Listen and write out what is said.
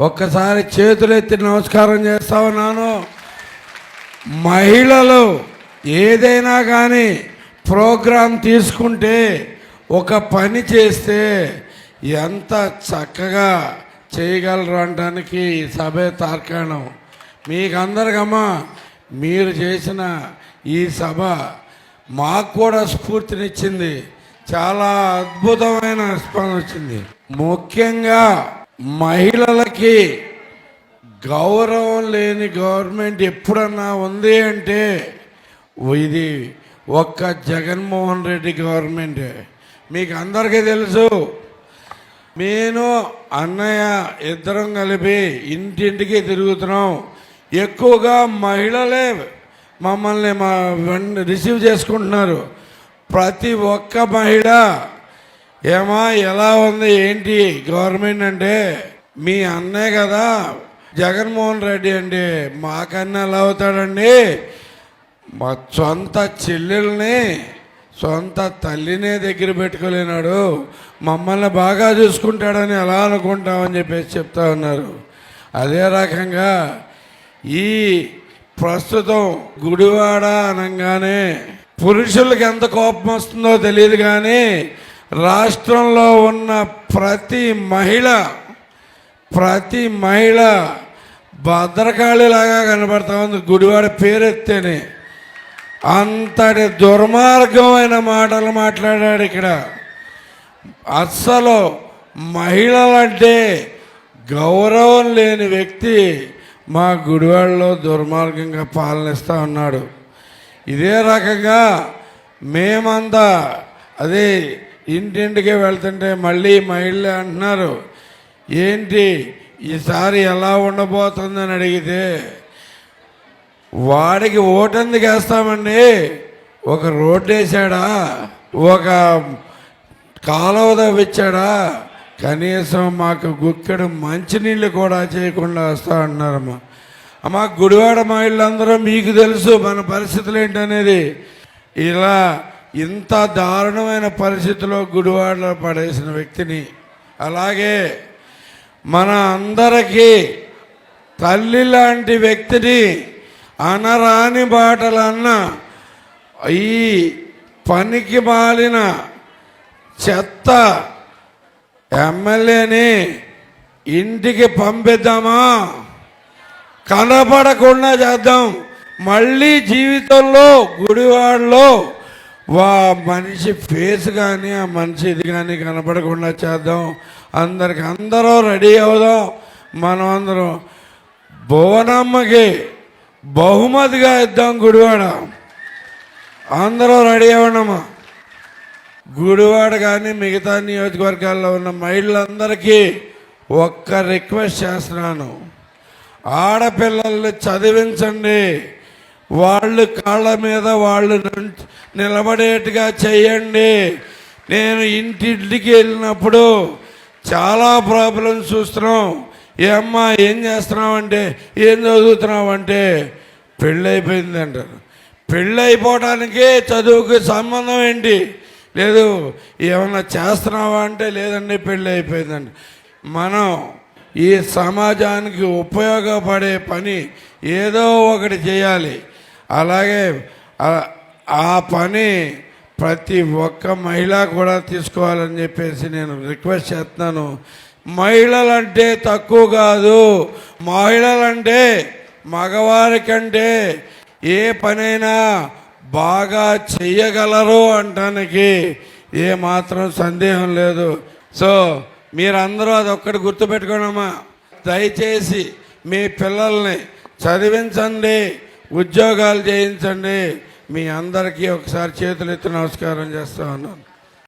ఒక్కసారి చేతులెత్తి నమస్కారం చేస్తా ఉన్నాను మహిళలు ఏదైనా కానీ ప్రోగ్రాం తీసుకుంటే ఒక పని చేస్తే ఎంత చక్కగా చేయగలరు అనడానికి ఈ సభే తార్కాణం. మీకందరికమ్మా మీరు చేసిన ఈ సభ మాకు కూడా స్ఫూర్తినిచ్చింది. చాలా అద్భుతమైన స్పందన వచ్చింది. ముఖ్యంగా మహిళలకి గౌరవం లేని గవర్నమెంట్ ఎప్పుడన్నా ఉంది అంటే ఇది ఒక్క జగన్మోహన్ రెడ్డి గవర్నమెంట్. మీకు అందరికీ తెలుసు నేను అన్నయ్య ఇద్దరం కలిపి ఇంటింటికి తిరుగుతున్నాం. ఎక్కువగా మహిళలే మమ్మల్ని మా రిసీవ్ చేసుకుంటున్నారు. ప్రతి ఒక్క మహిళ ఏమా ఎలా ఉంది? ఏంటి? గవర్నమెంట్ అంటే మీ అన్నే కదా? జగన్మోహన్ రెడ్డి అండి. మాకన్నా ఎలా అవుతాడండి? మా సొంత చెల్లెల్ని సొంత తల్లినే దగ్గర పెట్టుకోలేనాడు. మమ్మల్ని బాగా చూసుకుంటాడని ఎలా అనుకుంటామని చెప్పేసి చెప్తా ఉన్నారు. అదే రకంగా ఈ ప్రస్తుతం గుడివాడ అనగానే పురుషులకు ఎంత కోపం వస్తుందో తెలియదు కానీ రాష్ట్రంలో ఉన్న ప్రతి మహిళ ప్రతి మహిళ భద్రకాళిలాగా కనబడతా ఉంది. గుడివాడ పేరెత్తేనే. అంతటి దుర్మార్గమైన మాటలు మాట్లాడాడు ఇక్కడ. అస్సలు మహిళలంటే గౌరవం లేని వ్యక్తి మా గుడివాడలో దుర్మార్గంగా పాలనిస్తూ ఉన్నాడు. ఇదే రకంగా మేమంతా అదే ఇంటింటికి వెళ్తుంటే మళ్ళీ మహిళలే అంటున్నారు. ఏంటి? ఈసారి ఎలా ఉండబోతుందని అడిగితే వాడికి ఓటెందుకు వేస్తామండి? ఒక రోడ్డు వేసాడా ఒక కాలువ తవ్వించాడా కనీసం మాకు గుక్కెడు మంచినీళ్ళు కూడా చేయకుండా వస్తా అన్నారమ్మా అమ్మా గుడివాడ మహిళలందరూ మీకు తెలుసు మన పరిస్థితులు ఏంటనేది. ఇలా ఇంత దారుణమైన పరిస్థితిలో గుడివాడలో పడేసిన వ్యక్తిని అలాగే మన అందరికీ తల్లి లాంటి వ్యక్తిని అనరాని బాటలన్న ఈ పనికి మాలిన చెత్త ఎమ్మెల్యేని ఇంటికి పంపిద్దామా? కనపడకుండా చేద్దాం. మళ్ళీ జీవితంలో గుడివాడలో వా మనిషి ఫేస్ కానీ ఆ మనిషి ఇది కానీ కనపడకుండా చేద్దాం. అందరికి అందరూ రెడీ అవుదాం. మనం అందరం భువనమ్మకి బహుమతిగా ఇద్దాం గుడివాడ. అందరూ రెడీ అవ్వడమ్మా గుడివాడ కానీ మిగతా నియోజకవర్గాల్లో ఉన్న మహిళలందరికీ ఒక్క రిక్వెస్ట్ చేస్తున్నాను. ఆడపిల్లల్ని చదివించండి. వాళ్ళు కాళ్ళ మీద వాళ్ళు నిలబడేట్టుగా చేయండి. నేను ఇంటింటికి వెళ్ళినప్పుడు చాలా ప్రాబ్లమ్స్ చూస్తున్నాం. ఏమ్మా ఏం చేస్తున్నామంటే ఏం చదువుతున్నావంటే పెళ్ళి అయిపోయింది అంటారు పెళ్ళి అయిపోవటానికి చదువుకి సంబంధం ఏంటి? లేదు ఏమన్నా చేస్తున్నావా అంటే లేదండి పెళ్ళి అయిపోయిందండి మనం ఈ సమాజానికి ఉపయోగపడే పని ఏదో ఒకటి చేయాలి. అలాగే ఆ- పని ప్రతి ఒక్క మహిళ కూడా తీసుకోవాలని చెప్పేసి నేను రిక్వెస్ట్ చేస్తున్నాను. మహిళలంటే తక్కువ కాదు. మహిళలంటే మగవారికంటే ఏ పనైనా బాగా చెయ్యగలరు అంటానికి ఏ మాత్రం సందేహం లేదు. సో మీరందరూ అది ఒక్కటి గుర్తుపెట్టుకోనమ్మా దయచేసి మీ పిల్లల్ని చదివించండి ఉద్యోగాలు చేయించండి మీ అందరికీ ఒకసారి చేతులెత్తి నమస్కారం చేస్తా ఉన్నాను.